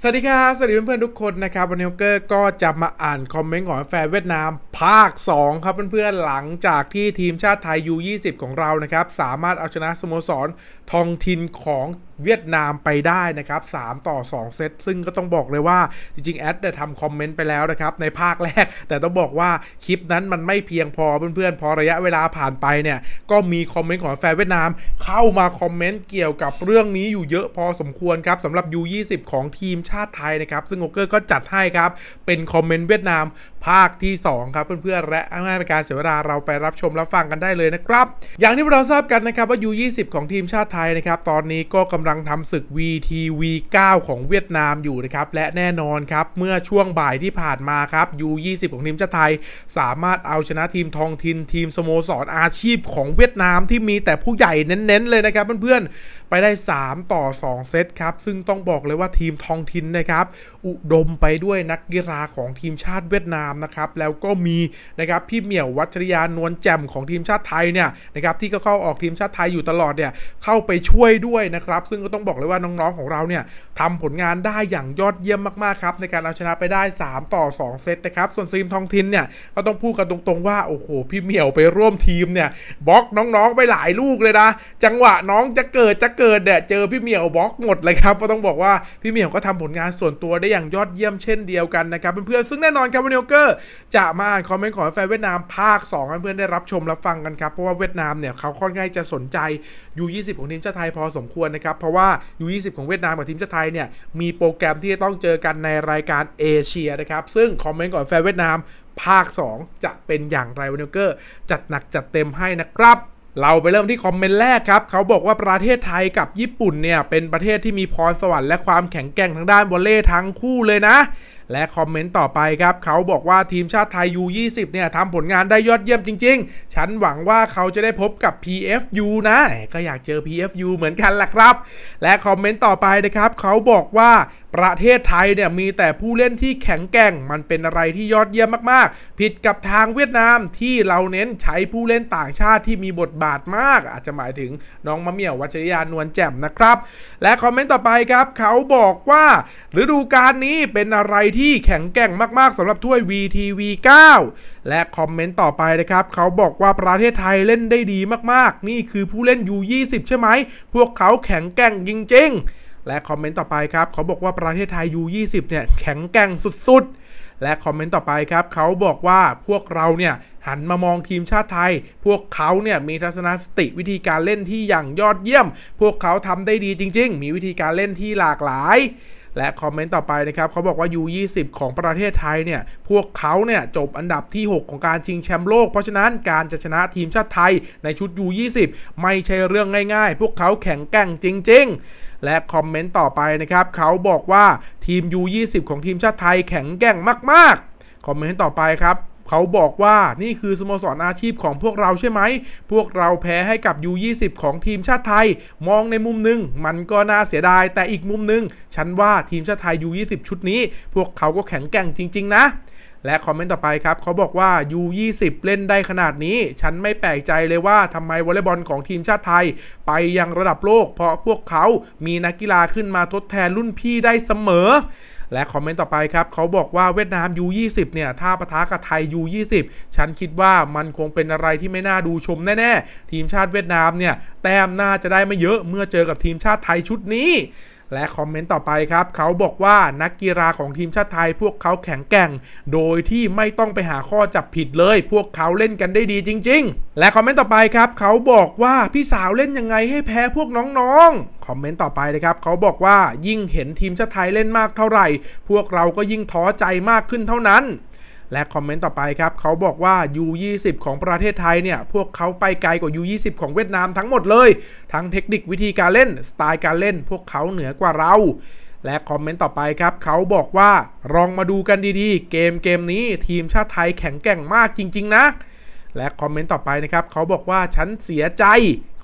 สวัสดีครับ สวัสดีเพื่อนๆทุกคนนะครับ วันนี้เกอร์ก็จะมาอ่านคอมเมนต์ของแฟนเวียดนาม ภาค 2 ครับเพื่อนๆหลังจากที่ทีมชาติไทย U20 ของเรานะครับ สามารถเอาชนะสโมสรทองทินของเวียดนามไปได้นะครับ 3 ต่อ 2 เซตซึ่งก็ต้องบอกเลยว่าจริงๆ แอดได้ทำคอมเมนต์ไปแล้วนะครับ ในภาคแรก แต่ต้องบอกว่าคลิปนั้นมันไม่เพียงพอเพื่อนๆ พอระยะเวลาผ่านไปเนี่ย ก็มีคอมเมนต์ของแฟนเวียดนาม เข้ามาคอมเมนต์เกี่ยวกับเรื่องนี้อยู่เยอะพอสมควรครับสำหรับ U20 ของทีมชาติไทยนะครับซึ่งโอเกอร์ก็จัดให้ครับเป็นคอมเมนต์เวียดนามภาคที่2ครับเพื่อนๆและไม่ให้เป็นการเสียเวลาเราไปรับชมรับฟังกันได้เลยนะครับ อย่างที่เราทราบกันนะครับว่า U20 ของทีมชาติไทยนะครับตอนนี้ก็กำลังทำศึก VTV9 ของเวียดนามอยู่นะครับและแน่นอนครับเมื่อช่วงบ่ายที่ผ่านมาครับ U20 ของทีมชาติไทย สามารถเอาชนะทีมทองทินทีมสโมสรอาชีพของเวียดนามที่มีแต่ผู้ใหญ่เน้นๆเลยนะครับเพื่อนๆไปได้ 3 ต่อ 2 เซตครับ ซึ่งต้องบอกเลยว่าทีมทองทินนะครับ อุดมไปด้วยนักกีฬาของทีมชาติเวียดนามนะครับ แล้วก็มีนะครับพี่เหมียววัชรยานวลแจ่มของทีมชาติไทยเนี่ยนะครับที่ก็เข้าออกทีมชาติไทยอยู่ตลอดเนี่ยเข้าไปช่วยด้วยนะครับ ซึ่งก็ต้องบอกเลยว่าน้องๆของเราเนี่ยทำผลงานได้อย่างยอดเยี่ยมมากๆครับในการเอาชนะไปได้ 3 ต่อ 2 เซตนะครับส่วนทีมทองทินเนี่ยก็ต้องพูดกันตรงๆว่าโอ้โหพี่เหมียวไปร่วมทีมเนี่ยบล็อกน้องๆไปหลายลูกเลยนะจังหวะน้องจะเกิดจะเกิดเนี่ยเจอพี่เหมียวบล็อกหมดเลยครับก็ต้องบอกว่าพี่เหมียวก็ทำผลงานส่วนตัวได้อย่างยอดเยี่ยมเช่นเดียวกันนะครับเพื่อนๆซึ่งแน่นอนครับวันนี้เกอร์จะมาอ่านคอมเมนต์ของแฟนเวียดนามภาค2ให้เพื่อนได้รับชมรับฟังกันครับเพราะว่าเวียดนามเนี่ยเขาค่อนข้างจะสนใจ U20 ของทีมชาติไทยพอสมควรนะครับเพราะว่า U20 ของเวียดนามกับทีมชาติไทยเนี่ยมีโปรแกรมที่จะต้องเจอกันในรายการเอเชียนะครับซึ่งคอมเมนต์ของแฟนเวียดนามภาค 2 จะเป็นอย่างไรวันนี้เกอร์จัดหนักจัดเต็มให้นะครับ เราไปเริ่มที่คอมเมนต์แรกครับ เขาบอกว่าประเทศไทยกับญี่ปุ่นเนี่ย เป็นประเทศที่มีพรสวรรค์และความแข็งแกร่งทางด้านวอลเลย์ทั้งคู่เลยนะ และคอมเมนต์ต่อไปครับ เขาบอกว่าทีมชาติไทย U20 เนี่ยทำผลงานได้ยอดเยี่ยมจริง ๆ ฉันหวังว่าเขาจะได้พบกับ PFU นะ ก็อยากเจอ PFU เหมือนกันแหละครับ และคอมเมนต์ต่อไปนะครับ เขาบอกว่าประเทศไทยเนี่ยมีแต่ผู้เล่นที่แข็งแกร่ง มันเป็นอะไรที่ยอดเยี่ยมมากๆ ผิดกับทางเวียดนามที่เราเน้นใช้ผู้เล่นต่างชาติที่มีบทบาทมาก อาจจะหมายถึงน้องมะเมี่ยววัชริยานวลแจ่มนะครับ และคอมเมนต์ต่อไปครับ เขาบอกว่าฤดูกาลนี้เป็นอะไรที่แข็งแกร่งมากๆสำหรับถ้วย VTV9 และคอมเมนต์ต่อไปนะครับ เขาบอกว่าประเทศไทยเล่นได้ดีมากๆ นี่คือผู้เล่น U20 ใช่ไหม พวกเขาแข็งแกร่งจริง ๆ และคอมเมนต์ต่อไปครับ เขาบอกว่าประเทศไทย U20 เนี่ยแข็งแกร่งสุดๆและคอมเมนต์ต่อไปครับ เขาบอกว่าพวกเราเนี่ย หันมามองทีมชาติไทย พวกเขาเนี่ยมีทัศนคติวิธีการเล่นที่อย่างยอดเยี่ยม พวกเขาทำได้ดีจริง ๆ มีวิธีการเล่นที่หลากหลาย และคอมเมนต์ต่อไปนะครับเขาบอกว่า U20 ของประเทศไทยเนี่ย พวกเขาเนี่ย จบอันดับที่ 6 ของการชิงแชมป์โลก เพราะฉะนั้นการจะชนะทีมชาติไทยในชุด U20 ไม่ใช่เรื่องง่ายๆ พวกเขาแข็งแกร่งจริง ๆ และคอมเมนต์ต่อไปนะครับเขาบอกว่าทีม U20 ของทีมชาติไทยแข็งแกร่งมากๆคอมเมนต์ต่อไปครับ เขาบอกว่านี่คือสโมสรอาชีพของพวกเราใช่ไหม พวกเราแพ้ให้กับ U20 ของทีมชาติไทย มองในมุมหนึ่งมันก็น่าเสียดาย แต่อีกมุมหนึ่งฉันว่าทีมชาติไทย U20 ชุดนี้ พวกเขาก็แข็งแกร่งจริง ๆ นะและคอมเมนต์ต่อไปครับเขาบอกว่า U20 เล่นได้ขนาดนี้ ฉันไม่แปลกใจเลยว่าทำไมวอลเลย์บอลของทีมชาติไทย ไปยังระดับโลก เพราะพวกเขามีนักกีฬาขึ้นมาทดแทนรุ่นพี่ได้เสมอ และคอมเมนต์ต่อไปครับเขาบอกว่าเวียดนาม U20 เนี่ยถ้าปะทะกับไทย U20 ฉันคิดว่ามันคงเป็นอะไรที่ไม่น่าดูชมแน่ๆ ทีมชาติเวียดนามเนี่ยแต้มน่าจะได้ไม่เยอะเมื่อเจอกับทีมชาติไทยชุดนี้ และคอมเมนต์ต่อไปครับ เขาบอกว่านักกีฬาของทีมชาติไทยพวกเขาแข็งแกร่ง โดยที่ไม่ต้องไปหาข้อจับผิดเลย พวกเขาเล่นกันได้ดีจริง ๆ และคอมเมนต์ต่อไปครับเขาบอกว่าพี่สาวเล่นยังไงให้แพ้พวกน้องๆคอมเมนต์ต่อไปเลยครับเขาบอกว่ายิ่งเห็นทีมชาติไทยเล่นมากเท่าไหร่ พวกเราก็ยิ่งท้อใจมากขึ้นเท่านั้น และคอมเมนต์ต่อไปครับเขาบอกว่า U20 ของประเทศไทยเนี่ย พวกเขาไปไกลกว่า U20 ของเวียดนามทั้งหมดเลย ทั้งเทคนิควิธีการเล่น สไตล์การเล่น พวกเขาเหนือกว่าเรา และคอมเมนต์ต่อไปครับเขาบอกว่าลองมาดูกันดีๆ เกมเกมนี้ทีมชาติไทยแข็งแกร่งมากจริง ๆ นะและคอมเมนต์ต่อไปนะครับเขาบอกว่าฉันเสียใจ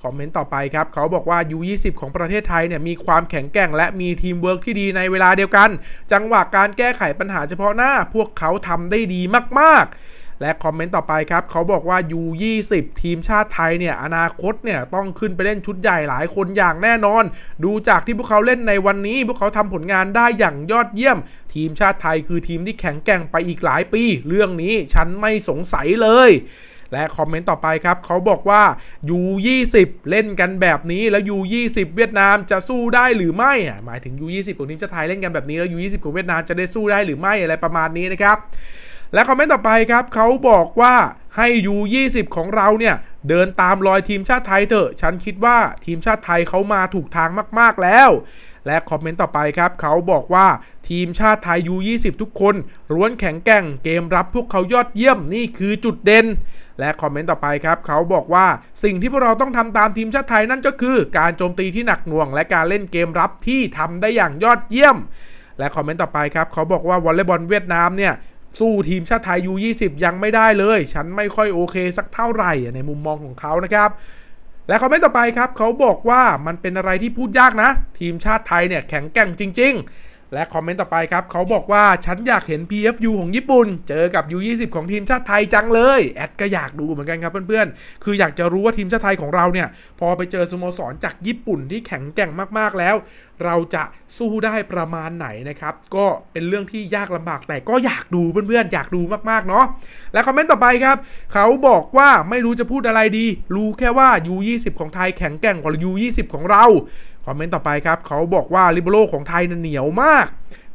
คอมเมนต์ต่อไปครับ เขาบอกว่า U20 ของประเทศไทยเนี่ยมีความแข็งแกร่งและมีทีมเวิร์กที่ดีในเวลาเดียวกัน จังหวะการแก้ไขปัญหาเฉพาะหน้า พวกเขาทำได้ดีมากๆและคอมเมนต์ต่อไปครับ เขาบอกว่า U20 ทีมชาติไทยเนี่ย อนาคตเนี่ย ต้องขึ้นไปเล่นชุดใหญ่หลายคนอย่างแน่นอน ดูจากที่พวกเขาเล่นในวันนี้ พวกเขาทำผลงานได้อย่างยอดเยี่ยม ทีมชาติไทยคือทีมที่แข็งแกร่งไปอีกหลายปี เรื่องนี้ฉันไม่สงสัยเลย และคอมเมนต์ต่อไปครับเขาบอกว่า U20 เล่นกันแบบนี้แล้ว U20 เวียดนามจะสู้ได้หรือไม่อะหมายถึง U20 ของทีมชาติไทยเล่นกันแบบนี้แล้ว U20 ของเวียดนามจะได้สู้ได้หรือไม่อะไรประมาณนี้นะครับและคอมเมนต์ต่อไปครับเขาบอกว่าให้ U20 ของเราเนี่ย เดินตามรอยทีมชาติไทยเถอะ ฉันคิดว่าทีมชาติไทยเขามาถูกทางมาก ๆ แล้ว และคอมเมนต์ต่อไปครับ เขาบอกว่าทีมชาติไทย U20 ทุกคนร้วนแข็งแกร่งเกมรับพวกเขายอดเยี่ยมนี่คือจุดเด่น และคอมเมนต์ต่อไปครับ เขาบอกว่าสิ่งที่พวกเราต้องทำตามทีมชาติไทยนั่นก็คือ การโจมตีที่หนักหน่วง และการเล่นเกมรับที่ทำได้อย่างยอดเยี่ยมและคอมเมนต์ต่อไปครับ เขาบอกว่าวอลเลย์บอลเวียดนามเนี่ย สู้ทีมชาติไทยยู20 ยังไม่ได้เลย ฉันไม่ค่อยโอเคสักเท่าไหร่ในมุมมองของเขานะครับ และคอมเมนต์ต่อไปครับ เขาบอกว่ามันเป็นอะไรที่พูดยากนะ ทีมชาติไทยเนี่ยแข็งแกร่งจริง ๆ และคอมเมนต์ต่อไปครับ เขาบอกว่าฉันอยากเห็น PFU ของญี่ปุ่น เจอกับ U20 ของทีมชาติไทยจังเลย แอดก็อยากดูเหมือนกันครับเพื่อนๆ คืออยากจะรู้ว่าทีมชาติไทยของเราเนี่ย พอไปเจอสโมสรจากญี่ปุ่นที่แข็งแกร่งมากๆแล้ว เราจะสู้ได้ประมาณไหนนะครับ ก็เป็นเรื่องที่ยากลำบากแต่ก็อยากดูเพื่อนๆ อยากดูมากๆเนาะและคอมเมนต์ต่อไปครับ เขาบอกว่าไม่รู้จะพูดอะไรดี รู้แค่ว่า U20 ของไทยแข็งแกร่งกว่า U20 ของเรา คอมเมนต์ต่อไปครับเขาบอกว่าลิเบโรของไทยน่ะเหนียวมาก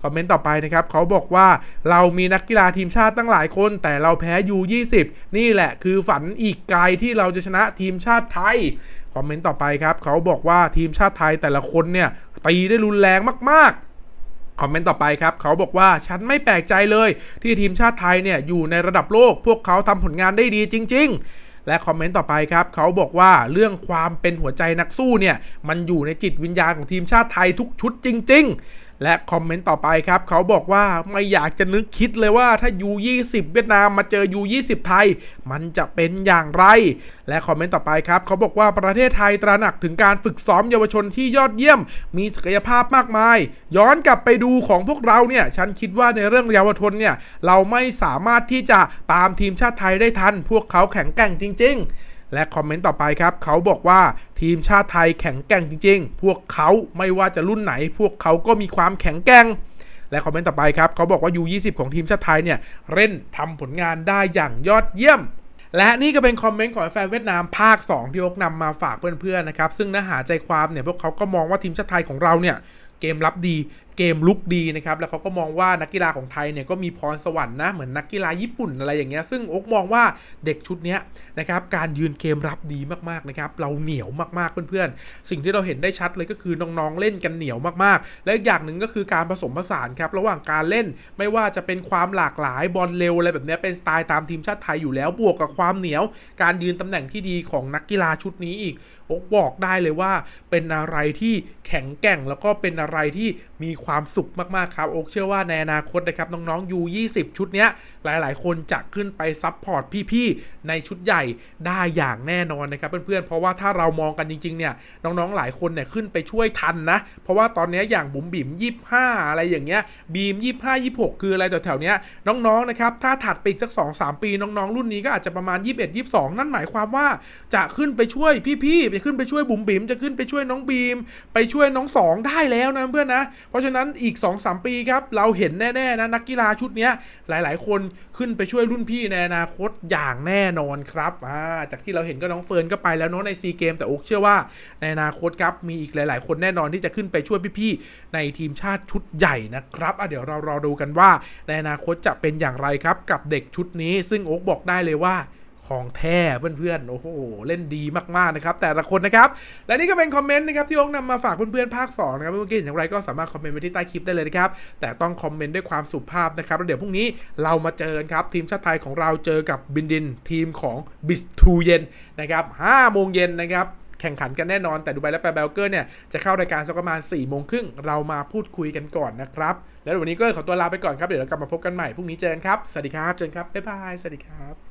คอมเมนต์ต่อไปนะครับเขาบอกว่าเรามีนักกีฬาทีมชาติตั้งหลายคน แต่เราแพ้ U20 นี่แหละคือฝันอีกไกลที่เราจะชนะทีมชาติไทยคอมเมนต์ต่อไปครับเขาบอกว่าทีมชาติไทยแต่ละคนเนี่ยตีได้รุนแรงมากๆคอมเมนต์ต่อไปครับ เขาบอกว่าฉันไม่แปลกใจเลย ที่ทีมชาติไทยเนี่ยอยู่ในระดับโลก พวกเขาทำผลงานได้ดีจริง ๆ และคอมเมนต์ต่อไปครับเขาบอกว่าเรื่องความเป็นหัวใจนักสู้เนี่ยมันอยู่ในจิตวิญญาณของทีมชาติไทยทุกชุดจริง ๆ และคอมเมนต์ต่อไปครับ เขาบอกว่าไม่อยากจะนึกคิดเลยว่าถ้า U20 เวียดนามมาเจอ U20 ไทย มันจะเป็นอย่างไร และคอมเมนต์ต่อไปครับ เขาบอกว่าประเทศไทยตระหนักถึงการฝึกซ้อมเยาวชนที่ยอดเยี่ยม มีศักยภาพมากมาย ย้อนกลับไปดูของพวกเราเนี่ย ฉันคิดว่าในเรื่องเยาวชนเนี่ย เราไม่สามารถที่จะตามทีมชาติไทยได้ทัน พวกเขาแข็งแกร่งจริง ๆ และคอมเมนต์ต่อไปครับ เขาบอกว่าทีมชาติไทยแข็งแกร่งจริง ๆ พวกเขาไม่ว่าจะรุ่นไหน พวกเขาก็มีความแข็งแกร่งและคอมเมนต์ต่อไปครับเขาบอกว่า U20 ของทีมชาติไทยเนี่ยเล่นทำผลงานได้อย่างยอดเยี่ยม และนี่ก็เป็นคอมเมนต์ของแฟนเวียดนามภาค 2 ที่ยกนำมาฝากเพื่อนๆนะครับซึ่งเนื้อหาใจความเนี่ยพวกเขาก็มองว่าทีมชาติไทยของเราเนี่ยเกมรับดี เกมลุกดีนะครับ แล้วเขาก็มองว่านักกีฬาของไทยเนี่ยก็มีพรสวรรค์นะ เหมือนนักกีฬาญี่ปุ่นอะไรอย่างเงี้ย ซึ่งอกมองว่าเด็กชุดนี้นะครับ การยืนเกมรับดีมากๆนะครับ เราเหนียวมากๆเพื่อนๆ สิ่งที่เราเห็นได้ชัดเลยก็คือน้องๆเล่นกันเหนียวมากๆ และอย่างหนึ่งก็คือการผสมผสานครับระหว่างการเล่นไม่ว่าจะเป็นความหลากหลายบอลเร็วอะไรแบบเนี้ยเป็นสไตล์ตามทีมชาติไทยอยู่แล้วบวกกับความเหนียว การยืนตำแหน่งที่ดีของนักกีฬาชุดนี้อีกอกบอกได้เลยว่าเป็นอะไรที่แข็งแกร่งแล้วก็เป็นอะไรที่มีความความสุขมาก ๆ ครับโอ๊กเชื่อว่าในอนาคตนะครับน้องๆ U20 ชุดเนี้ยหลาย ๆ คนจะขึ้นไปซับพอร์ตพี่ ๆ ในชุดใหญ่ได้อย่างแน่นอนนะครับเพื่อน ๆ เพราะว่าถ้าเรามองกันจริง ๆ เนี่ยน้องๆ หลายคนเนี่ยขึ้นไปช่วยทันนะ เพราะว่าตอนนี้อย่างบุ๋มบิ๋ม25 อะไรอย่างเงี้ยบีม 25 26 คืออะไรแถวๆเนี้ยน้องๆ นะครับถ้าถัดไปอีกสัก 2-3 ปีน้องๆ รุ่นนี้ก็อาจจะประมาณ 21 22 นั่นหมายความว่าจะขึ้นไปช่วยพี่ๆจะขึ้นไปช่วยบุ๋มบิ๋มจะขึ้นไปช่วยน้องบีม ไปช่วยน้องสองได้แล้วนะเพื่อนนะเพราะฉะนั้นอีก 2-3 ปีครับ เราเห็นแน่ ๆ นะ นักกีฬาชุดนี้หลาย ๆ คนขึ้นไปช่วยรุ่นพี่ในอนาคตอย่างแน่นอนครับาจากที่เราเห็นก็น้องเฟิร์นก็ไปแล้วเนาะในซีเกมแต่โอ๊กเชื่อว่าในอนาคตครับ มีอีกหลาย ๆ คนแน่นอนที่จะขึ้นไปช่วยพี่ ๆ ในทีมชาติชุดใหญ่นะครับเดี๋ยวเรารอดูกันว่าในอนาคตจะเป็นอย่างไรครับกับเด็กชุดนี้ ซึ่งโอ๊กบอกได้เลยว่า ของแท้เพื่อนๆ โอ้โห เล่นดีมากๆนะครับ แต่ละคนนะครับ และนี่ก็เป็นคอมเมนต์นะครับ ที่โอ๊กนำมาฝากเพื่อนๆ ภาค 2 นะครับเมื่อกี้เห็นอย่างไรก็สามารถคอมเมนต์ไว้ที่ใต้คลิปได้เลยนะครับ แต่ต้องคอมเมนต์ด้วยความสุภาพนะครับ แล้วเดี๋ยวพรุ่งนี้เรามาเจอกันครับ ทีมชาติไทยของเราเจอกับบินดินทีมของบิสทูเย็นนะครับ5โมงเย็นนะครับแข่งขันกันแน่นอนแต่ดูไบและแปรเบลเกอร์เนี่ย จะเข้ารายการสักประมาณ4ี่โมงครึ่งเรามาพูดคุยกันก่อนนะครับ แล้ววันนี้ก็ขอตัวลาไปก่อนครับ เดี๋ยวเรากลับมาพบกันใหม่พรุ่งนี้เจอกันครับ สวัสดีครับ เจอกันครับ บ๊ายบาย สวัสดีครับ